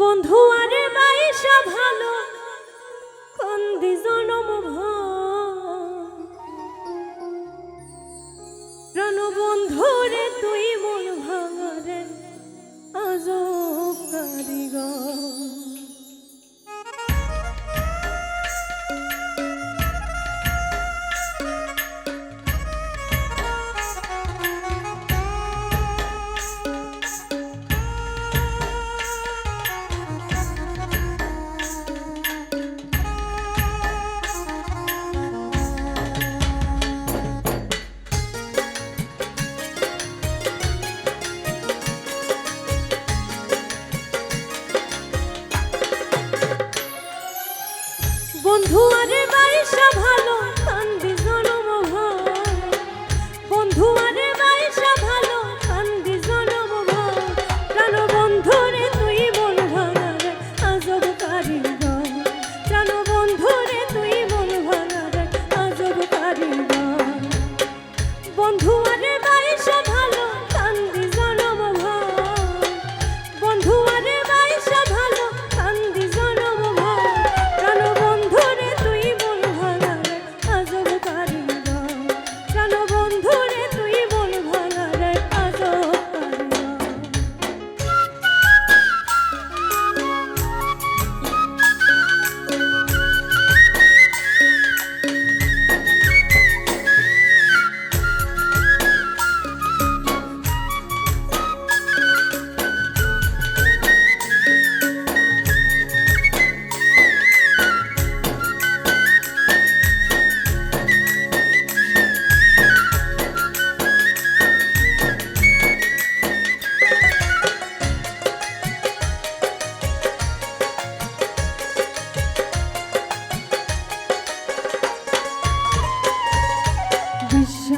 বন্ধু আরে বাইশা ভালো। কন্দি জনম প্রাণ বন্ধু রে তুই মন ভাঙারে আজ কারিগর।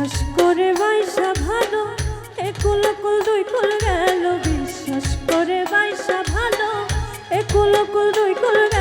বিশ্বাস করে বাইসা ভালো। একুল কুল দুই কুল গেল, বিশ্বাস করে বাইসা ভালো। একুল কুল দুই কুল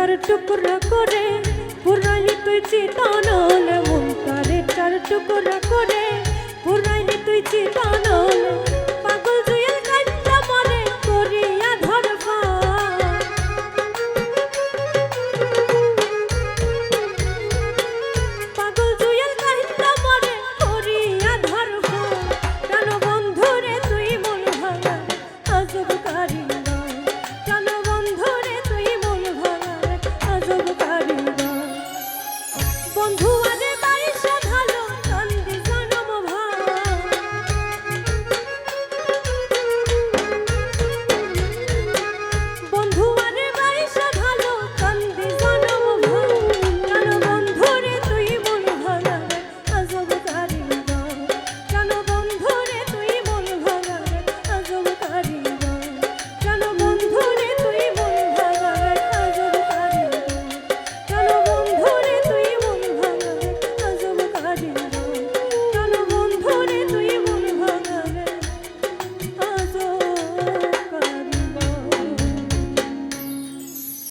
চার টুকরা করে পুরানি তুই চিতানলে মন তারে চার টুকরা